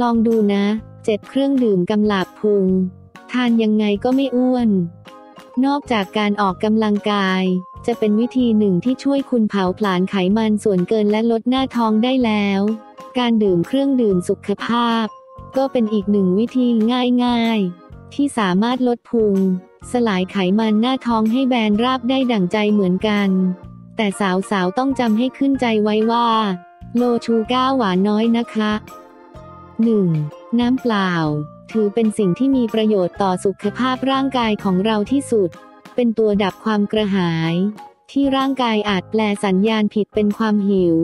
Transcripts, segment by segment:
ลองดูนะเจ็ดเครื่องดื่มกำลาบพุง ทานยังไงก็ไม่อ้วน นอกจากการออกกำลังกาย จะเป็นวิธีหนึ่งที่ช่วยคุณเผาผลาญไขมันส่วนเกินและลดหน้าท้องได้แล้ว การดื่มเครื่องดื่มสุขภาพ ก็เป็นอีกหนึ่งวิธีง่ายๆ ที่สามารถลดพุง สลายไขมันหน้าท้องให้แบนราบได้ดั่งใจเหมือนกัน แต่สาวๆต้องจำให้ขึ้นใจไว้ว่า โลชูก้าหวานน้อยนะคะ 1. น้ำเปล่า ถือเป็นสิ่งที่มีประโยชน์ต่อสุขภาพร่างกายของเราที่สุด เป็นตัวดับความกระหาย ที่ร่างกายอาจแปลสัญญาณผิดเป็นความหิว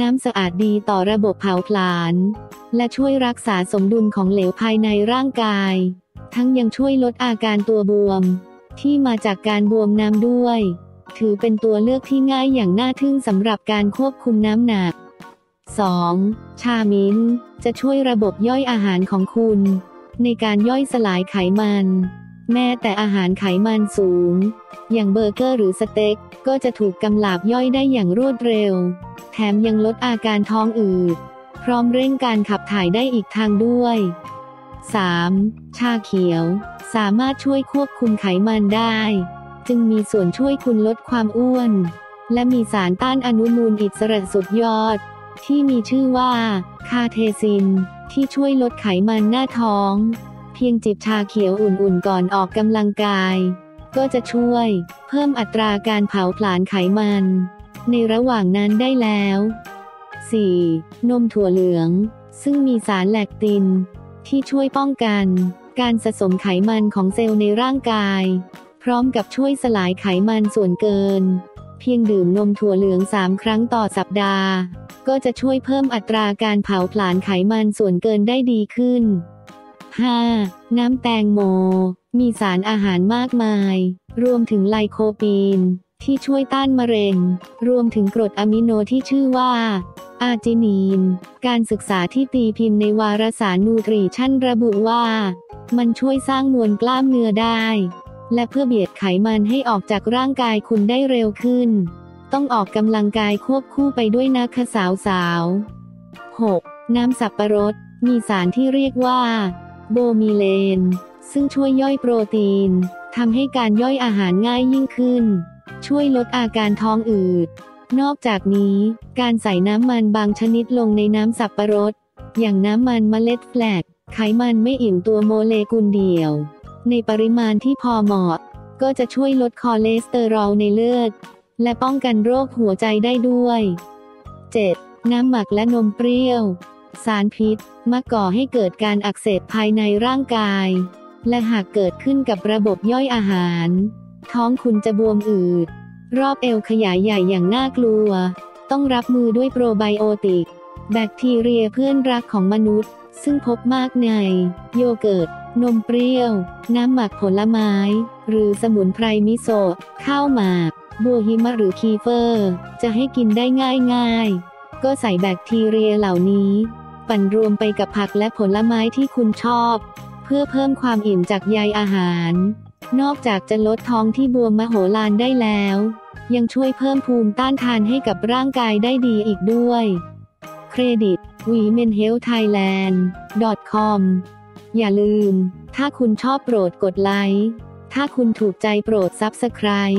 น้ำสะอาดดีต่อระบบเผาผลาญ และช่วยรักษาสมดุลของเหลวภายในร่างกาย ทั้งยังช่วยลดอาการตัวบวม ที่มาจากการบวมน้ำด้วย ถือเป็นตัวเลือกที่ง่ายอย่างน่าทึ่งสำหรับการควบคุมน้ำหนัก 2. ชามิ้น จะช่วยระบบย่อยอาหารของคุณ ในการย่อยสลายไขมัน แม้แต่อาหารไขมันสูง อย่างเบอร์เกอร์หรือสเต็ก ก็จะถูกกำลาบย่อยได้อย่างรวดเร็ว แถมยังลดอาการท้องอืด พร้อมเร่งการขับถ่ายได้อีกทางด้วย 3. ชาเขียว สามารถช่วยควบคุมไขมันได้ จึงมีส่วนช่วยคุณลดความอ้วน และมีสารต้านอนุมูลอิสระสุดยอด ที่มีชื่อว่า คาเทซิน ที่ช่วยลดไขมันหน้าท้อง เพียงจิบชาเขียวอุ่นๆก่อนออกกำลังกาย ก็จะช่วย เพิ่มอัตราการเผาผลาญไขมัน ในระหว่างนั้นได้แล้ว 4. นมถั่วเหลือง ซึ่งมีสารแลคติน ที่ช่วยป้องกัน การสะสมไขมันของเซลล์ในร่างกาย พร้อมกับช่วยสลายไขมันส่วนเกิน เพียงดื่มนมถั่วเหลือง 3 ครั้งต่อสัปดาห์ ก็จะช่วยเพิ่มอัตราการเผาผลาญไขมันส่วนเกินได้ดีขึ้น 5. น้ำแตงโม มีสารอาหารมากมาย รวมถึงไลโคปีน ที่ช่วยต้านมะเร็ง รวมถึงกรดอะมิโนที่ชื่อว่า อาจินีน การศึกษาที่ตีพิมพ์ในวารสารนูทริชั่นระบุว่า มันช่วยสร้างมวลกล้ามเนื้อได้ และเพื่อเบียดไขมันให้ออกจากร่างกายคุณได้เร็วขึ้น ต้องออกกำลังกายควบคู่ไปด้วยนะคะสาวสาว 6. น้ำสับประรด มีสารที่เรียกว่า โบมีเลน ซึ่งช่วยย่อยโปรตีนทำให้การย่อยอาหารง่ายยิ่งขึ้น ช่วยลดอาการท้องอืด นอกจากนี้ การใส่น้ำมันบางชนิดลงในน้ำสับประรด อย่างน้ำมันเมล็ดแฟลกไขมันไม่อิ่มตัวโมเลกุลเดียว ในปริมาณที่พอเหมาะ ก็จะช่วยลดคอเลสเตอรอลในเลือด และป้องกันโรคหัวใจได้ด้วย 7. น้ำหมักและนมเปรี้ยว สารพิษมักก่อให้เกิดการอักเสบภายในร่างกาย และหากเกิดขึ้นกับระบบย่อยอาหาร ท้องคุณจะบวมอืด รอบเอวขยายใหญ่อย่างน่ากลัว ต้องรับมือด้วยโปรไบโอติก แบคทีเรียเพื่อนรักของมนุษย์ ซึ่งพบมากใน โยเกิร์ตนมเปรี้ยว น้ำหมักผลไม้ หรือสมุนไพรมิโซะข้าวหมาก บัวหิมะหรือคีเฟอร์ จะให้กินได้ง่ายๆ ก็ใส่แบคทีเรียเหล่านี้ ปั่นรวมไปกับผักและผลไม้ที่คุณชอบ เพื่อเพิ่มความอิ่มจากใยอาหาร นอกจากจะลดท้องที่บวมมโหฬารได้แล้ว ยังช่วยเพิ่มภูมิต้านทานให้กับร่างกายได้ดีอีกด้วย เครดิต womenhealththailand.com อย่าลืม ถ้าคุณชอบโปรดกดไลค์ ถ้าคุณถูกใจโปรดซับสไคร b e